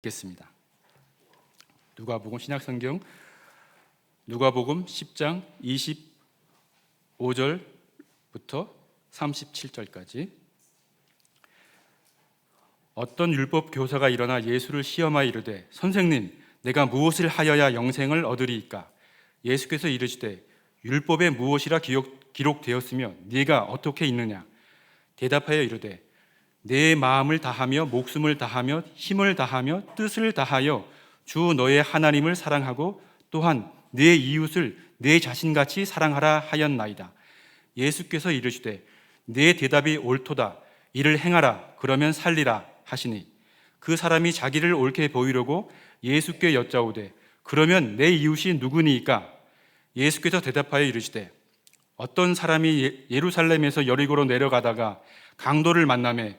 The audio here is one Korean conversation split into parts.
읽겠습니다. 누가복음 신약성경 누가복음 10장 25절부터 37절까지. 어떤 율법 교사가 일어나 예수를 시험하여 이르되 선생님 내가 무엇을 하여야 영생을 얻으리이까? 예수께서 이르시되 율법에 무엇이라 기록, 기록되었으며 네가 어떻게 있느냐? 대답하여 이르되 내 마음을 다하며 목숨을 다하며 힘을 다하며 뜻을 다하여 주 너의 하나님을 사랑하고 또한 내 이웃을 내 자신같이 사랑하라 하였나이다. 예수께서 이르시되 내 대답이 옳도다. 이를 행하라. 그러면 살리라 하시니 그 사람이 자기를 옳게 보이려고 예수께 여짜오되 그러면 내 이웃이 누구니이까? 예수께서 대답하여 이르시되 어떤 사람이 예- 예루살렘에서 여리고로 내려가다가 강도를 만남에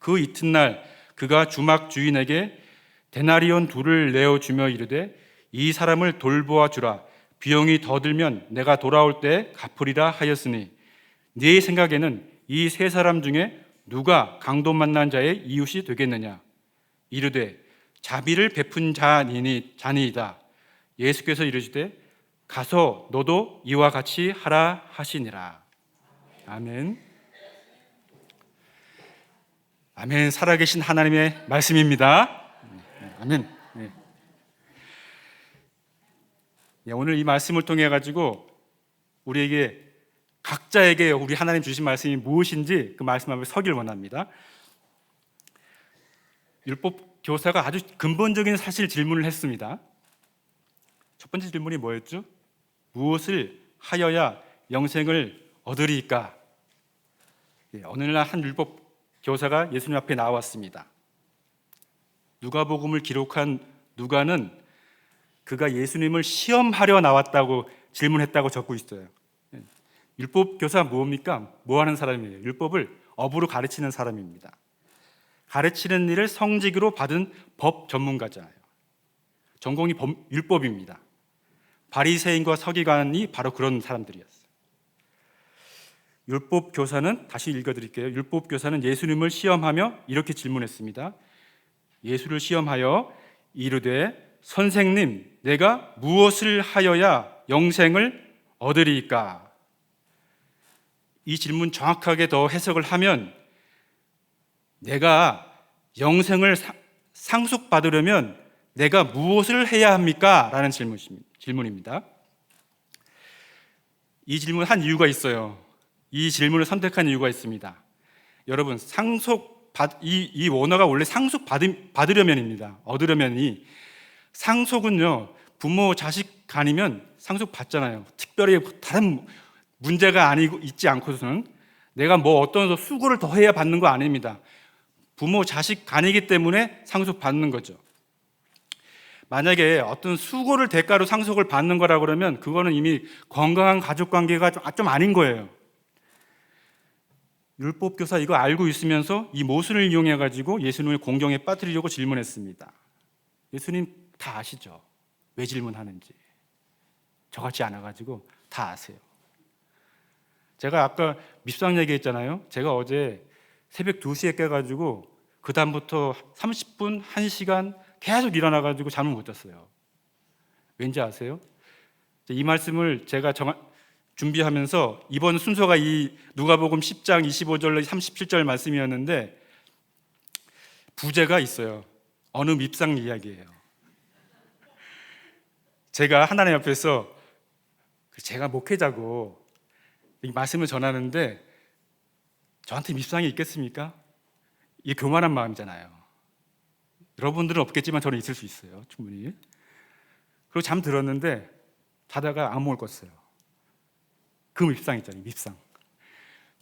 그 이튿날 그가 주막 주인에게 데나리온 둘을 내어 주며 이르되 이 사람을 돌보아 주라. 비용이 더 들면 내가 돌아올 때 갚으리라 하였으니. 네 생각에는 이 세 사람 중에 누가 강도 만난 자의 이웃이 되겠느냐? 이르되 자비를 베푼 자니니 자니이다. 예수께서 이르시되 가서 너도 이와 같이 하라 하시니라. 아멘. 아멘. 살아계신 하나님의 말씀입니다. 네, 아멘. 네. 예, 오늘 이 말씀을 통해 가지고 우리에게 각자에게 우리 하나님 주신 말씀이 무엇인지 그 말씀 앞에 서길 원합니다. 율법 교사가 아주 근본적인 사실 질문을 했습니다. 첫 번째 질문이 뭐였죠? 무엇을 하여야 영생을 얻으리까? 예, 어느 날 한 율법 교사가 예수님 앞에 나왔습니다. 누가복음을 기록한 누가는 그가 예수님을 시험하려 나왔다고 질문했다고 적고 있어요. 예. 율법 교사 뭡니까? 뭐 하는 사람이에요? 율법을 업으로 가르치는 사람입니다. 가르치는 일을 성직으로 받은 법 전문가잖아요. 전공이 법- 율법입니다. 바리새인과 서기관이 바로 그런 사람들이었어요. 율법 교사는 다시 읽어 드릴게요. 율법 교사는 예수님을 시험하며 이렇게 질문했습니다. 예수를 시험하여 이르되 선생님, 내가 무엇을 하여야 영생을 얻으리까? 이 질문 정확하게 더 해석을 하면 내가 영생을 사- 상속받으려면 내가 무엇을 해야 합니까? 라는. 질문입니다. 이 질문 한 이유가 있어요. 이 질문을 선택한 이유가 있습니다. 여러분 상속 받, 이, 이 원어가 원래 상속 받, 받으려면입니다. 얻으려면이 상속은요 부모 자식 간이면 상속 받잖아요. 특별히 다른 문제가 아니고 있지 않고서는 내가 뭐 어떤 수고를 더 해야 받는 거 아닙니다. 부모 자식 간이기 때문에 상속 받는 거죠. 만약에 어떤 수고를 대가로 상속을 받는 거라 그러면 그거는 이미 건강한 가족 관계가 좀, 아, 좀 아닌 거예요. 율법 교사 이거 알고 있으면서 이 모순을 이용해 가지고 예수님을 공경에 빠뜨리려고 질문했습니다. 예수님 다 아시죠? 왜 질문하는지. 저같이 않아 가지고 다 아세요. 제가 아까 밉상 얘기했잖아요. 제가 어제 새벽 2시에 깨 가지고 그다음부터 30분, 1시간 계속 일어나 가지고 잠을 못 잤어요. 왠지 아세요? 이 말씀을 제가 정, 준비하면서 이번 순서가 이 누가복음 10장 25절 37절 말씀이었는데 부제가 있어요. 어느 밉상 이야기예요. 제가 하나님 앞에서 제가 목회자고 이 말씀을 전하는데 저한테 밉상이 있겠습니까? 이게 교만한 마음이잖아요. 여러분들은 없겠지만 저는 있을 수 있어요. 충분히. 그리고 잠 들었는데 자다가 악몽을 꿨어요. 그 밉상 있잖아요. 밉상.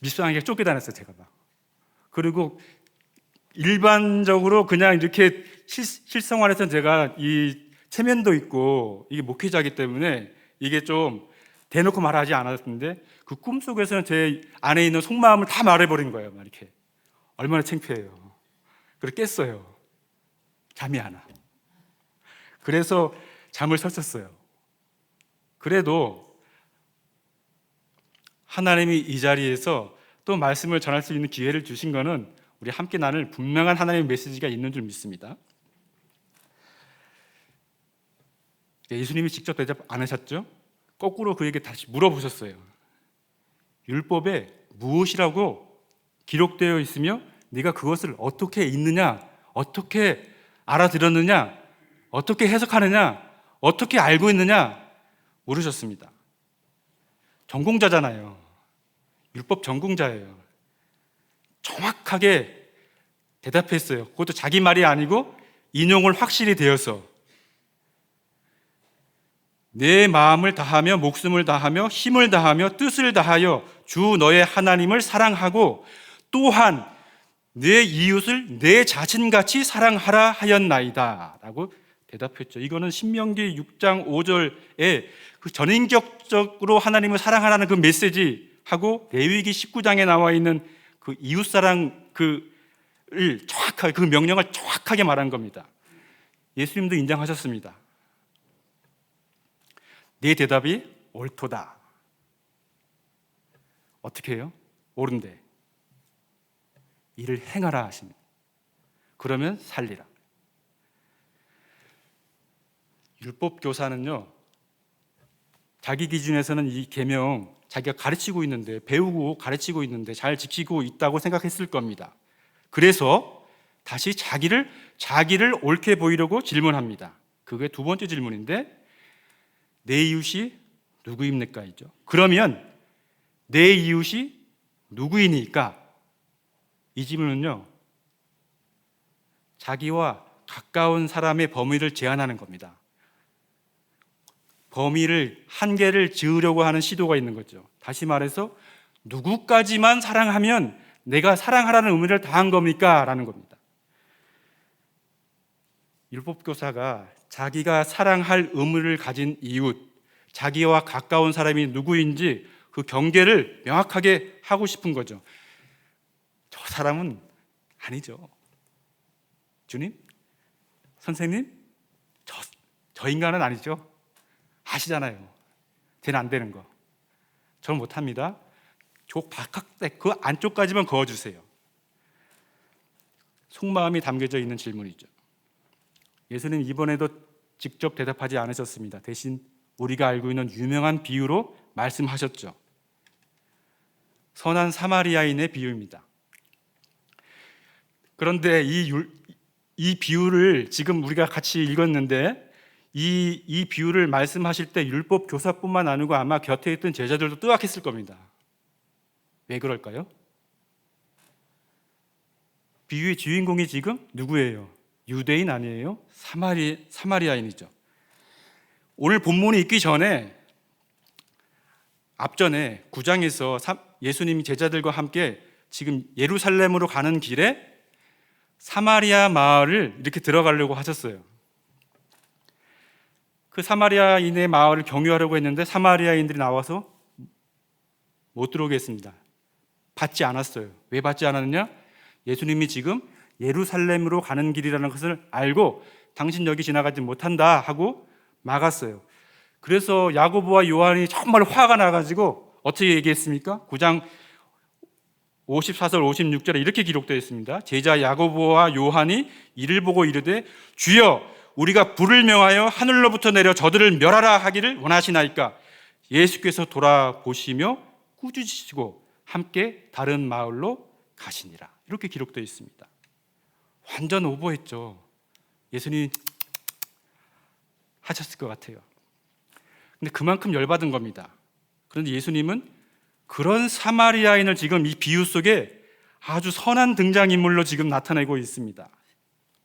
밉상에게 쫓겨다녔어요. 제가 막. 그리고 일반적으로 그냥 이렇게 실, 실생활에서 제가 이 체면도 있고 이게 목회자이기 때문에 이게 좀 대놓고 말하지 않았는데 그 꿈속에서는 제 안에 있는 속마음을 다 말해버린 거예요. 막 이렇게 얼마나 창피해요. 그래 깼어요. 잠이 안 와. 그래서 잠을 설쳤어요. 그래도 하나님이 이 자리에서 또 말씀을 전할 수 있는 기회를 주신 거는 우리 함께 나눌 분명한 하나님의 메시지가 있는 줄 믿습니다. 예수님이 직접 대답 안 하셨죠? 거꾸로 그에게 다시 물어보셨어요. 율법에 무엇이라고 기록되어 있으며 네가 그것을 어떻게 읽느냐, 어떻게 알아들었느냐, 어떻게 해석하느냐, 어떻게 알고 있느냐 물으셨습니다. 전공자잖아요. 율법 전공자예요. 정확하게 대답했어요. 그것도 자기 말이 아니고 인용을 확실히 되어서 내 마음을 다하며 목숨을 다하며 힘을 다하며 뜻을 다하여 주 너의 하나님을 사랑하고 또한 내 이웃을 내 자신같이 사랑하라 하였나이다 라고 대답했죠. 이거는 신명기 6장 5절에 그 전인격적으로 하나님을 사랑하라는 그 메시지하고 레위기 19장에 나와 있는 그 이웃 사랑 그를 정확하게 그 명령을 정확하게 말한 겁니다. 예수님도 인정하셨습니다. 네 대답이 옳도다. 어떻게 해요? 옳은데 이를 행하라 하십니다. 그러면 살리라. 율법 교사는요. 자기 기준에서는 이 계명 자기가 가르치고 있는데 배우고 가르치고 있는데 잘 지키고 있다고 생각했을 겁니다. 그래서 다시 자기를 자기를 옳게 보이려고 질문합니다. 그게 두 번째 질문인데 내 이웃이 누구입니까? 이죠. 그러면 내 이웃이 누구이니까 이 질문은요. 자기와 가까운 사람의 범위를 제한하는 겁니다. 범위를 한계를 지으려고 하는 시도가 있는 거죠. 다시 말해서 누구까지만 사랑하면 내가 사랑하라는 의미를 다한 겁니까? 라는 겁니다. 율법 교사가 자기가 사랑할 의무를 가진 이웃, 자기와 가까운 사람이 누구인지 그 경계를 명확하게 하고 싶은 거죠. 저 사람은 아니죠. 주님? 선생님? 저, 저 인간은 아니죠. 아시잖아요. 쟤는 안 되는 거. 저는 못합니다. 저 바깥, 그 안쪽까지만 그어주세요. 속마음이 담겨져 있는 질문이죠. 예수님 이번에도 직접 대답하지 않으셨습니다. 대신 우리가 알고 있는 유명한 비유로 말씀하셨죠. 선한 사마리아인의 비유입니다. 그런데 이, 율, 이 비유를 지금 우리가 같이 읽었는데 이, 이 비유를 말씀하실 때 율법 교사뿐만 아니고 아마 곁에 있던 제자들도 뜨악했을 겁니다. 왜 그럴까요? 비유의 주인공이 지금 누구예요? 유대인 아니에요? 사마리, 사마리아인이죠. 오늘 본문이 있기 전에 앞전에 구장에서 예수님이 제자들과 함께 지금 예루살렘으로 가는 길에 사마리아 마을을 이렇게 들어가려고 하셨어요. 그 사마리아인의 마을을 경유하려고 했는데 사마리아인들이 나와서 못 들어오게 했습니다. 받지 않았어요. 왜 받지 않았느냐? 예수님이 지금 예루살렘으로 가는 길이라는 것을 알고 당신 여기 지나가지 못한다 하고 막았어요. 그래서 야고보와 요한이 정말 화가 나가지고 어떻게 얘기했습니까? 9장 54절 56절에 이렇게 기록되어 있습니다. 제자 야고보와 요한이 이를 보고 이르되 주여 우리가 불을 명하여 하늘로부터 내려 저들을 멸하라 하기를 원하시나이까 예수께서 돌아보시며 꾸짖으시고 함께 다른 마을로 가시니라. 이렇게 기록되어 있습니다. 완전 오버했죠. 예수님 하셨을 것 같아요. 근데 그만큼 열받은 겁니다. 그런데 예수님은 그런 사마리아인을 지금 이 비유 속에 아주 선한 등장인물로 지금 나타내고 있습니다.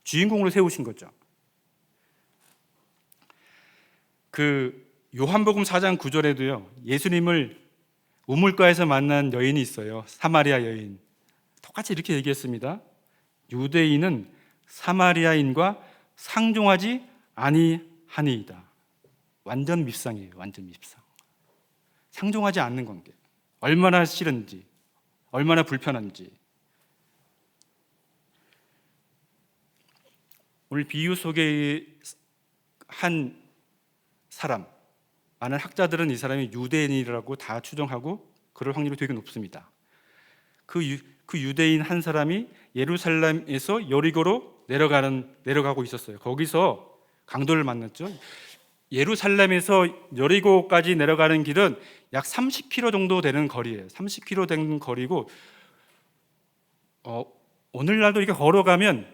주인공으로 세우신 거죠. 그 요한복음 4장 9절에도요. 예수님을 우물가에서 만난 여인이 있어요. 사마리아 여인. 똑같이 이렇게 얘기했습니다. 유대인은 사마리아인과 상종하지 아니하니이다. 완전 밉상이에요. 완전 밉상. 상종하지 않는 관계. 얼마나 싫은지, 얼마나 불편한지. 오늘 비유 속에 한 사람, 많은 학자들은 이 사람이 유대인이라고 다 추정하고 그럴 확률이 되게 높습니다. 그, 유, 그 유대인 한 사람이 예루살렘에서 여리고로 내려가는 내려가고 있었어요. 거기서 강도를 만났죠. 예루살렘에서 여리고까지 내려가는 길은 약 30km 정도 되는 거리예요. 30km 되는 거리고 어, 오늘날도 이렇게 걸어가면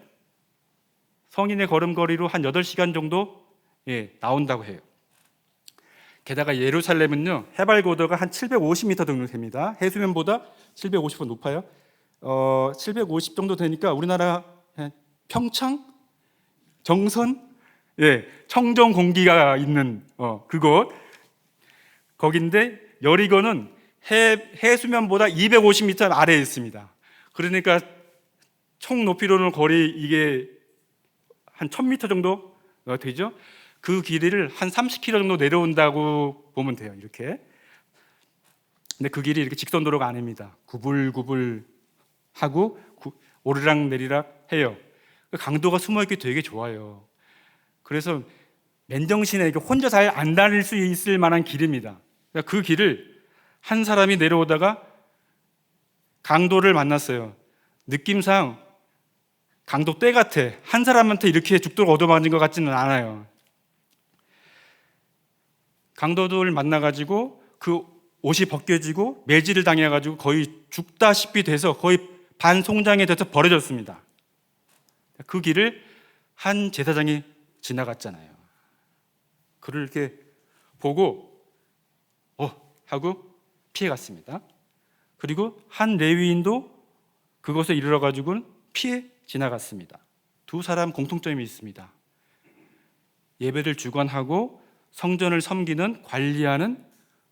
성인의 걸음거리로 한 8시간 정도 예, 나온다고 해요. 게다가 예루살렘은요 해발 고도가 한 750m 정도 됩니다. 해수면보다 750은 높아요. 어, 750 정도 되니까 우리나라 평창, 정선, 예, 청정 공기가 있는 어, 그곳 거긴데 여리고는 해, 해수면보다 250m 아래에 있습니다. 그러니까 총 높이로는 거리 이게 한 1000m 정도 되죠. 그 길이를 한 30km 정도 내려온다고 보면 돼요. 이렇게. 근데 그 길이 이렇게 직선 도로가 아닙니다. 구불구불 하고 구, 오르락 내리락 해요. 그 강도가 숨어 있기 되게 좋아요. 그래서 맨정신에 혼자 잘안 다닐 수 있을 만한 길입니다. 그러니까 그 길을 한 사람이 내려오다가 강도를 만났어요. 느낌상 강도 때 같아. 한 사람한테 이렇게 죽도록 얻어맞은 것 같지는 않아요. 강도들 만나가지고 그 옷이 벗겨지고 매질을 당해가지고 거의 죽다시피 돼서 거의 반송장이 돼서 버려졌습니다. 그 길을 한 제사장이 지나갔잖아요. 그를 이렇게 보고 어 하고 피해갔습니다. 그리고 한 레위인도 그것에 이르러 가지고는 피해 지나갔습니다. 두 사람 공통점이 있습니다. 예배를 주관하고 성전을 섬기는 관리하는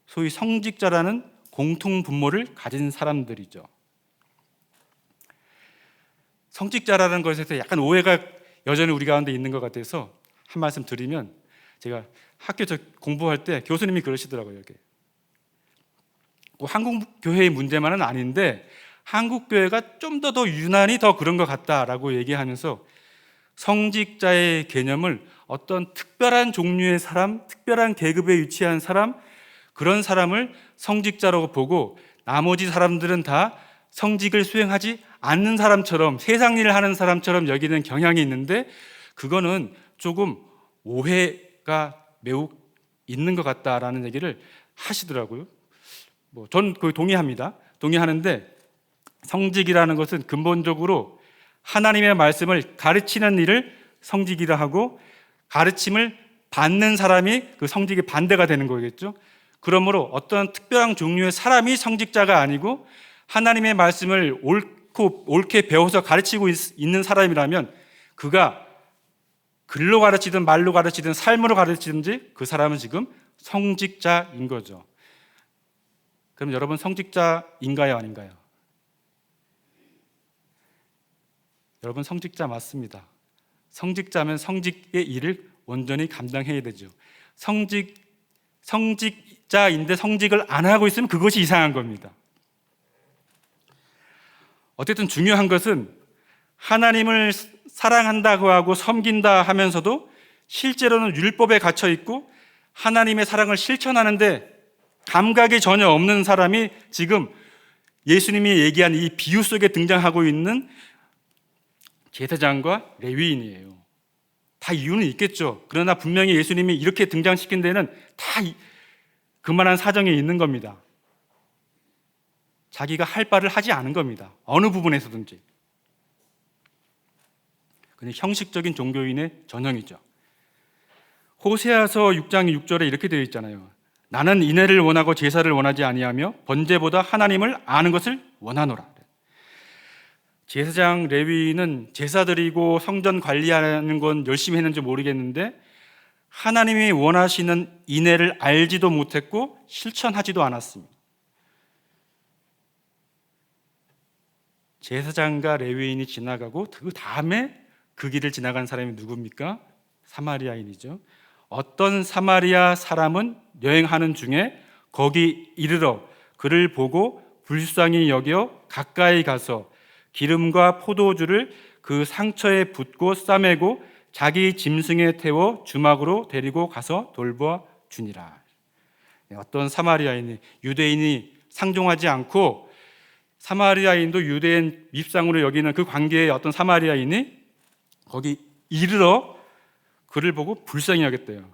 소위 성직자라는 공통 분모를 가진 사람들이죠. 성직자라는 것에서 약간 오해가 여전히 우리 가운데 있는 것 같아서 한 말씀 드리면 제가 학교 저 공부할 때 교수님이 그러시더라고요. 이게 한국 교회의 문제만은 아닌데 한국 교회가 좀 더 더 유난히 더 그런 것 같다라고 얘기하면서 성직자의 개념을 어떤 특별한 종류의 사람, 특별한 계급에 위치한 사람, 그런 사람을 성직자라고 보고 나머지 사람들은 다 성직을 수행하지 않는 사람처럼 세상 일을 하는 사람처럼 여기는 경향이 있는데 그거는 조금 오해가 매우 있는 것 같다라는 얘기를 하시더라고요. 뭐, 전 거의 동의합니다. 동의하는데 성직이라는 것은 근본적으로 하나님의 말씀을 가르치는 일을 성직이라 하고 가르침을 받는 사람이 그 성직의 반대가 되는 거겠죠. 그러므로 어떤 특별한 종류의 사람이 성직자가 아니고 하나님의 말씀을 옳고 옳게 배워서 가르치고 있, 는 사람이라면 그가 글로 가르치든 말로 가르치든 삶으로 가르치든지 그 사람은 지금 성직자인 거죠. 그럼 여러분 성직자인가요, 아닌가요? 여러분 성직자 맞습니다. 성직자면 성직의 일을 온전히 감당해야 되죠. 성직 성직자인데 성직을 안 하고 있으면 그것이 이상한 겁니다. 어쨌든 중요한 것은 하나님을 사랑한다고 하고 섬긴다 하면서도 실제로는 율법에 갇혀 있고 하나님의 사랑을 실천하는데 감각이 전혀 없는 사람이 지금 예수님이 얘기한 이 비유 속에 등장하고 있는 제사장과 레위인이에요. 다 이유는 있겠죠. 그러나 분명히 예수님이 이렇게 등장시킨 데는 다 그만한 사정이 있는 겁니다. 자기가 할 바를 하지 않은 겁니다. 어느 부분에서든지. 그냥 형식적인 종교인의 전형이죠. 호세아서 6장 6절에 이렇게 되어 있잖아요. 나는 인애를 원하고 제사를 원하지 아니하며 번제보다 하나님을 아는 것을 원하노라. 제사장 레위는 제사 드리고 성전 관리하는 건 열심히 했는지 모르겠는데 하나님이 원하시는 인애를 알지도 못했고 실천하지도 않았습니다. 제사장과 레위인이 지나가고 그 다음에 그 길을 지나간 사람이 누굽니까? 사마리아인이죠. 어떤 사마리아 사람은 여행하는 중에 거기 이르러 그를 보고 불쌍히 여겨 가까이 가서 기름과 포도주를 그 상처에 붓고 싸매고 자기 짐승에 태워 주막으로 데리고 가서 돌보아 주니라. 네, 어떤 사마리아인이 유대인이 상종하지 않고 사마리아인도 유대인 밉상으로 여기는 그 관계의 어떤 사마리아인이 거기 이르러 그를 보고 불쌍히 여겼대요.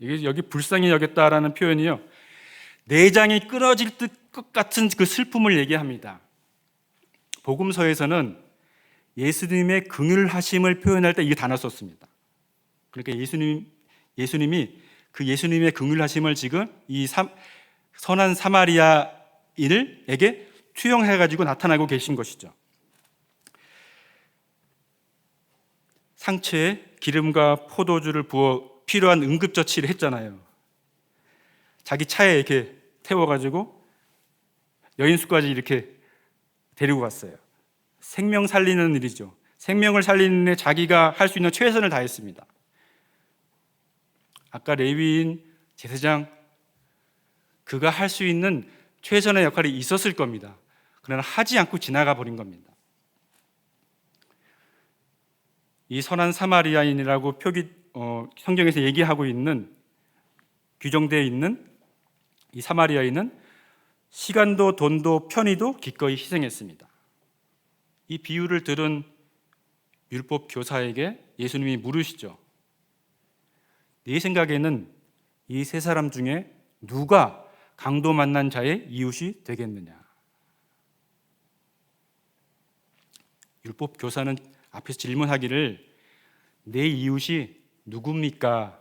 이게 여기 불쌍히 여겼다라는 표현이요. 내장이 끊어질 것 같은 그 슬픔을 얘기합니다. 복음서에서는 예수님의 긍휼하심을 표현할 때 이 단어 썼습니다. 그러니까 예수님 예수님이 그 예수님의 긍휼하심을 지금 이 사, 선한 사마리아인을에게 투영해 가지고 나타나고 계신 것이죠. 상처에 기름과 포도주를 부어 필요한 응급처치를 했잖아요. 자기 차에 이렇게 태워가지고 여인수까지 이렇게 데리고 갔어요. 생명 살리는 일이죠. 생명을 살리는 데 자기가 할 수 있는 최선을 다했습니다. 아까 레위인 제사장 그가 할 수 있는 최선의 역할이 있었을 겁니다. 그러나 하지 않고 지나가 버린 겁니다. 이 선한 사마리아인이라고 표기 어, 성경에서 얘기하고 있는 규정되어 있는 이 사마리아인은 시간도 돈도 편의도 기꺼이 희생했습니다. 이 비유를 들은 율법 교사에게 예수님이 물으시죠. 네 생각에는 이 세 사람 중에 누가 강도 만난 자의 이웃이 되겠느냐? 율법 교사는 앞에서 질문하기를 내 이웃이 누굽니까?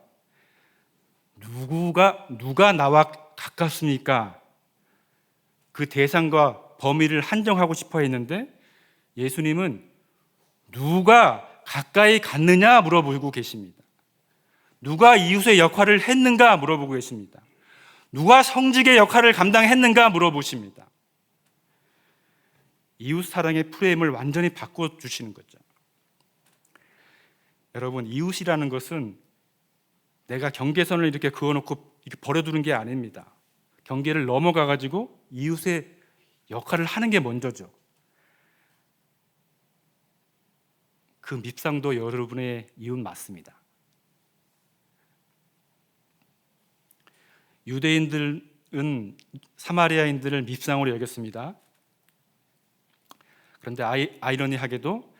누구가 누가 나와 가깝습니까? 그 대상과 범위를 한정하고 싶어 했는데 예수님은 누가 가까이 갔느냐 물어보고 계십니다. 누가 이웃의 역할을 했는가 물어보고 계십니다. 누가 성직의 역할을 감당했는가 물어보십니다. 이웃 사랑의 프레임을 완전히 바꿔 주시는 거죠. 여러분, 이웃이라는 것은 내가 경계선을 이렇게 그어놓고 이렇게 버려두는 게 아닙니다. 경계를 넘어가 가지고 이웃의 역할을 하는 게 먼저죠. 그 밉상도 여러분의 이웃 맞습니다. 유대인들은 사마리아인들을 밉상으로 여겼습니다. 그런데 아이, 아이러니하게도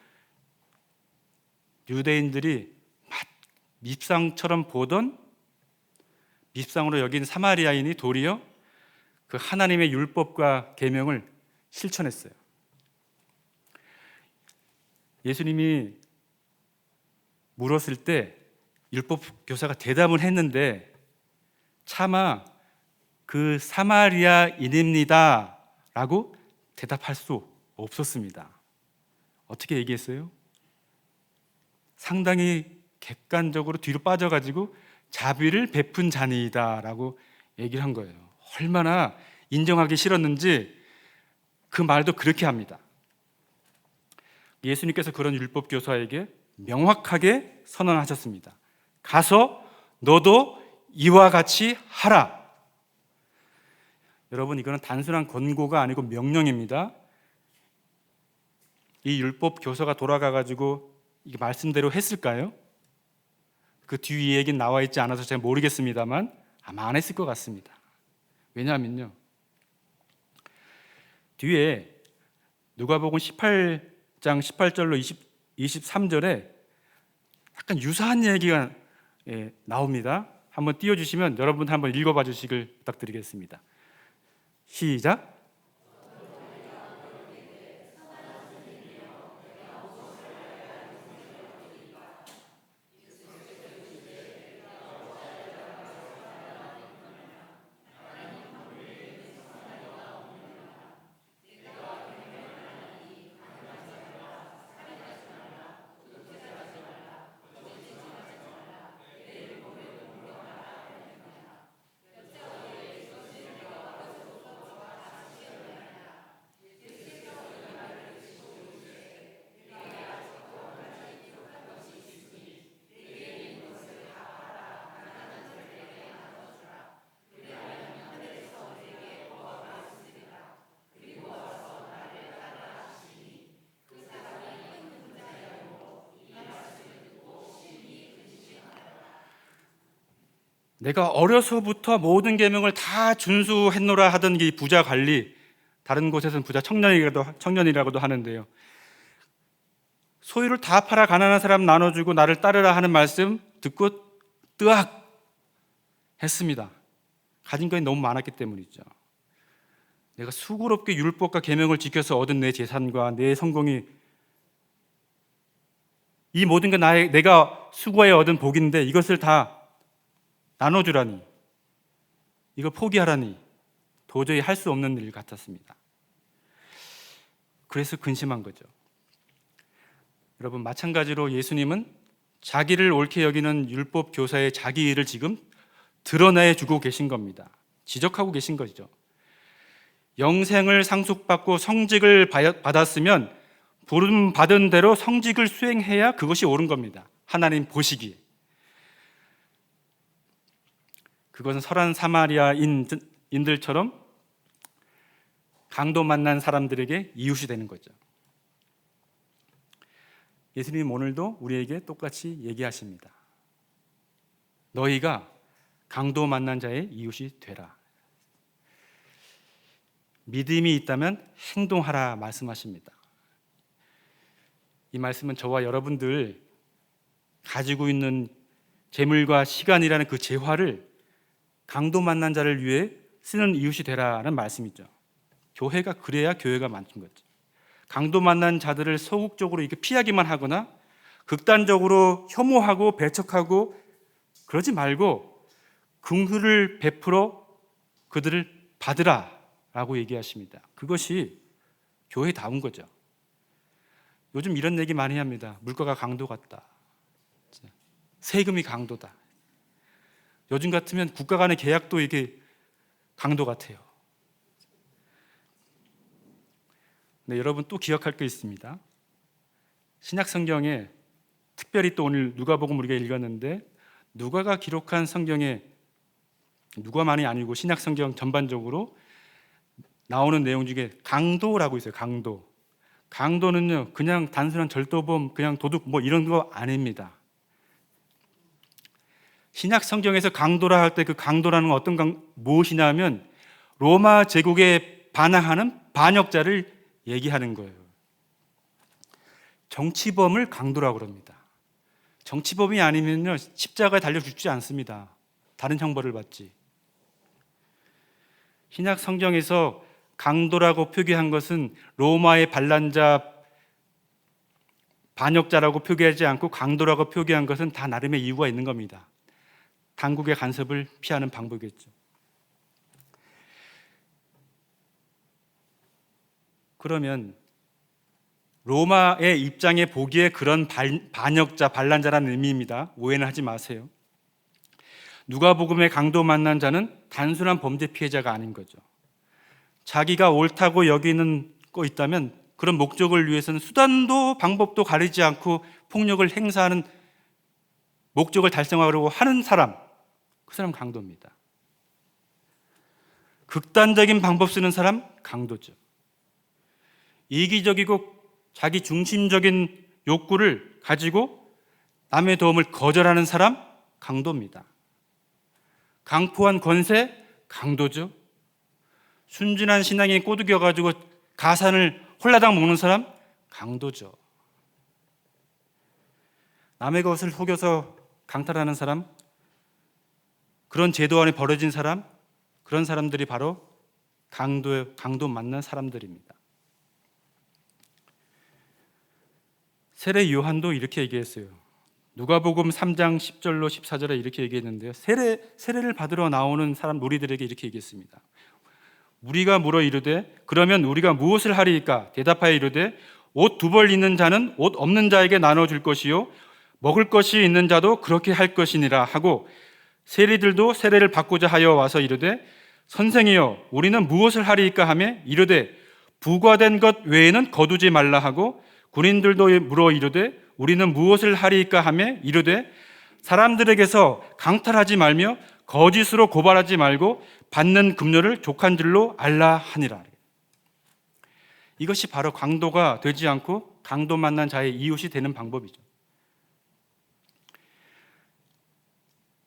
유대인들이 밉상처럼 보던 밉상으로 여긴 사마리아인이 도리어 그 하나님의 율법과 계명을 실천했어요. 예수님이 물었을 때 율법 교사가 대답을 했는데 차마 그 사마리아인입니다라고 대답할 수 없었습니다. 어떻게 얘기했어요? 상당히 객관적으로 뒤로 빠져가지고 자비를 베푼 자니이다라고 얘기를 한 거예요. 얼마나 인정하기 싫었는지 그 말도 그렇게 합니다. 예수님께서 그런 율법 교사에게 명확하게 선언하셨습니다. 가서 너도 이와 같이 하라. 여러분 이거는 단순한 권고가 아니고 명령입니다. 이 율법 교사가 돌아가 가지고 이 말씀대로 했을까요? 그 뒤에 얘기는 나와 있지 않아서 제가 모르겠습니다만 아마 안 했을 것 같습니다. 왜냐하면요. 뒤에 누가복음 18장 18절로 20, 23절에 약간 유사한 얘기가 예, 나옵니다. 한번 띄워주시면 여러분 한번 읽어봐 주시길 부탁드리겠습니다. 시작. 내가 어려서부터 모든 계명을 다 준수했노라 하던 이 부자 관리 다른 곳에서는 부자 청년이라도 청년이라고도 하는데요. 소유를 다 팔아 가난한 사람 나눠주고 나를 따르라 하는 말씀 듣고 뜨악 했습니다. 가진 것이 너무 많았기 때문이죠. 내가 수고롭게 율법과 계명을 지켜서 얻은 내 재산과 내 성공이 이 모든 게 나의 내가 수고해 얻은 복인데 이것을 다 나눠주라니 이걸 포기하라니 도저히 할 수 없는 일 같았습니다. 그래서 근심한 거죠. 여러분 마찬가지로 예수님은 자기를 옳게 여기는 율법 교사의 자기 일을 지금 드러내 주고 계신 겁니다. 지적하고 계신 거죠. 영생을 상속받고 성직을 받았으면 부름 받은 대로 성직을 수행해야 그것이 옳은 겁니다. 하나님 보시기에. 그것은 설한 사마리아인들처럼 강도 만난 사람들에게 이웃이 되는 거죠. 예수님 오늘도 우리에게 똑같이 얘기하십니다. 너희가 강도 만난 자의 이웃이 되라. 믿음이 있다면 행동하라 말씀하십니다. 이 말씀은 저와 여러분들 가지고 있는 재물과 시간이라는 그 재화를 강도 만난 자를 위해 쓰는 이웃이 되라는 말씀이죠. 교회가 그래야 교회가 많은 거죠. 강도 만난 자들을 소극적으로 이렇게 피하기만 하거나 극단적으로 혐오하고 배척하고 그러지 말고 긍휼을 베풀어 그들을 받으라라고 얘기하십니다. 그것이 교회다운 거죠. 요즘 이런 얘기 많이 합니다. 물가가 강도 같다. 세금이 강도다. 요즘 같으면 국가 간의 계약도 이게 강도 같아요. 네, 여러분 또 기억할 게 있습니다. 신약 성경에 특별히 또 오늘 누가복음 우리가 읽었는데 누가가 기록한 성경에 누가만이 아니고 신약 성경 전반적으로 나오는 내용 중에 강도라고 있어요. 강도. 강도는요, 그냥 단순한 절도범, 그냥 도둑 뭐 이런 거 아닙니다. 신약 성경에서 강도라 할 때 그 강도라는 건 어떤 강, 무엇이냐면 로마 제국에 반항하는 반역자를 얘기하는 거예요. 정치범을 강도라고 그럽니다. 정치범이 아니면요, 십자가에 달려 죽지 않습니다. 다른 형벌을 받지. 신약 성경에서 강도라고 표기한 것은 로마의 반란자 반역자라고 표기하지 않고 강도라고 표기한 것은 다 나름의 이유가 있는 겁니다. 당국의 간섭을 피하는 방법이겠죠. 그러면 로마의 입장에 보기에 그런 반역자, 반란자라는 의미입니다. 오해는 하지 마세요. 누가복음의 강도 만난 자는 단순한 범죄 피해자가 아닌 거죠. 자기가 옳다고 여기는 거 있다면 그런 목적을 위해서는 수단도 방법도 가리지 않고 폭력을 행사하는 목적을 달성하려고 하는 사람, 그 사람 강도입니다. 극단적인 방법 쓰는 사람 강도죠. 이기적이고 자기 중심적인 욕구를 가지고 남의 도움을 거절하는 사람 강도입니다. 강포한 권세 강도죠. 순진한 신앙에 꼬드겨 가지고 가산을 홀라당 먹는 사람 강도죠. 남의 것을 속여서 강탈하는 사람 그런 제도 안에 벌어진 사람 그런 사람들이 바로 강도 강도 맞는 사람들입니다. 세례 요한도 이렇게 얘기했어요. 누가복음 3장 10절로 14절에 이렇게 얘기했는데요. 세례 세례를 받으러 나오는 사람 무리들에게 이렇게 얘기했습니다. 우리가 물어 이르되 그러면 우리가 무엇을 하리이까 대답하여 이르되 옷 두 벌 있는 자는 옷 없는 자에게 나눠 줄 것이요 먹을 것이 있는 자도 그렇게 할 것이니라 하고 세리들도 세례를 받고자 하여 와서 이르되 선생이여 우리는 무엇을 하리이까 하며 이르되 부과된 것 외에는 거두지 말라 하고 군인들도 물어 이르되 우리는 무엇을 하리이까 하며 이르되 사람들에게서 강탈하지 말며 거짓으로 고발하지 말고 받는 급료를 족한 줄로 알라 하니라. 이것이 바로 강도가 되지 않고 강도 만난 자의 이웃이 되는 방법이죠.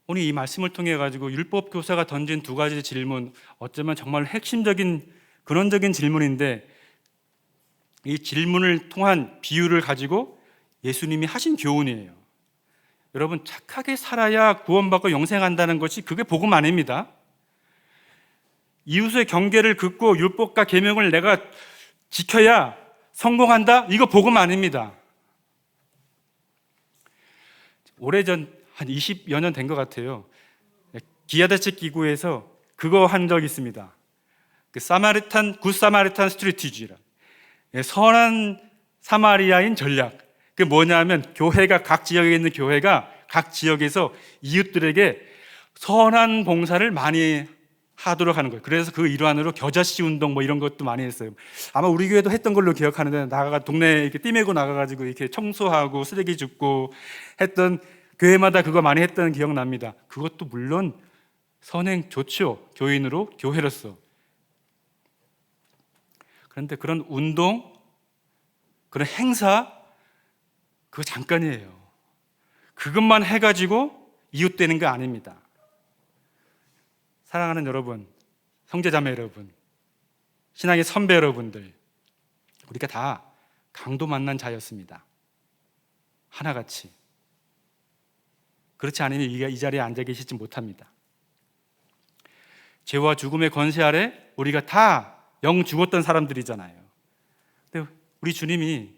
오늘 이 말씀을 통해 가지고 율법 교사가 던진 두 가지 질문 어쩌면 정말 핵심적인 근원적인 질문인데 이 질문을 통한 비유를 가지고 예수님이 하신 교훈이에요. 여러분 착하게 살아야 구원받고 영생한다는 것이 그게 복음 아닙니다. 이웃의 경계를 긋고 율법과 계명을 내가 지켜야 성공한다? 이거 복음 아닙니다. 오래전 한 20여 년 된 것 같아요. 기아대책 기구에서 그거 한 적이 있습니다. 그 사마리탄 굿 사마리탄 스트리티지라 예, 선한 사마리아인 전략. 그 뭐냐면 교회가 각 지역에 있는 교회가 각 지역에서 이웃들에게 선한 봉사를 많이 하도록 하는 거예요. 그래서 그 일환으로 겨자씨 운동 뭐 이런 것도 많이 했어요. 아마 우리 교회도 했던 걸로 기억하는데 나가 동네 이렇게 띠매고 나가가지고 이렇게 청소하고 쓰레기 줍고 했던 교회마다 그거 많이 했던 기억 납니다. 그것도 물론 선행 좋죠. 교인으로 교회로서. 그런데 그런 운동, 그런 행사 그거 잠깐이에요. 그것만 해가지고 이웃 되는 거 아닙니다. 사랑하는 여러분, 형제자매 여러분, 신앙의 선배 여러분들, 우리가 다 강도 만난 자였습니다. 하나같이. 그렇지 않으면 이 자리에 앉아 계시지 못합니다. 죄와 죽음의 권세 아래 우리가 다 영 죽었던 사람들이잖아요. 근데 우리 주님이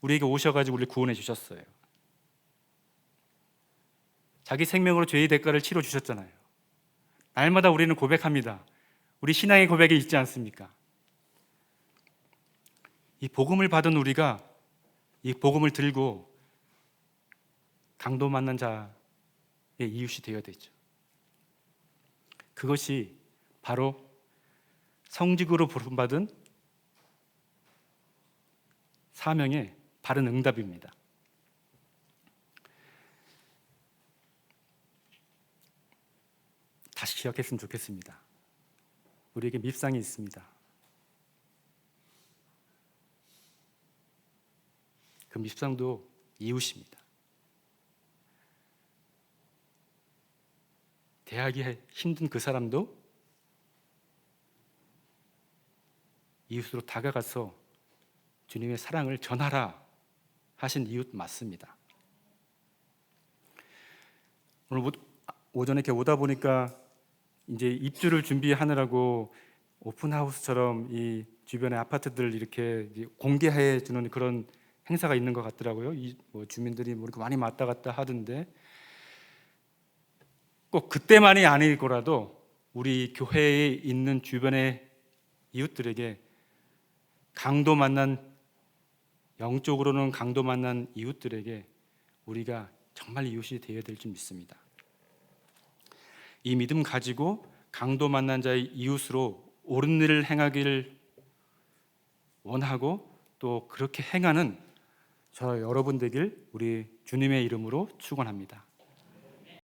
우리에게 오셔가지고 우리를 구원해 주셨어요. 자기 생명으로 죄의 대가를 치러 주셨잖아요. 날마다 우리는 고백합니다. 우리 신앙의 고백이 있지 않습니까? 이 복음을 받은 우리가 이 복음을 들고 강도 만난 자의 이웃이 되어야 되죠. 그것이 바로 성직으로 부름받은 사명의 바른 응답입니다. 다시 기억했으면 좋겠습니다. 우리에게 밉상이 있습니다. 그 밉상도 이웃입니다. 대하기 힘든 그 사람도 이웃으로 다가가서 주님의 사랑을 전하라 하신 이웃 맞습니다. 오늘 오전에 이렇게 오다 보니까 이제 입주를 준비하느라고 오픈하우스처럼 이 주변의 아파트들 이렇게 공개해 주는 그런 행사가 있는 것 같더라고요. 이 뭐 주민들이 뭐 이렇게 많이 왔다 갔다 하던데 꼭 그때만이 아닐 거라도 우리 교회에 있는 주변의 이웃들에게 강도 만난 영적으로는 강도 만난 이웃들에게 우리가 정말 이웃이 되어야 될 줄 믿습니다. 이 믿음 가지고 강도 만난 자의 이웃으로 옳은 일을 행하기를 원하고 또 그렇게 행하는 저 여러분 되길 우리 주님의 이름으로 축원합니다.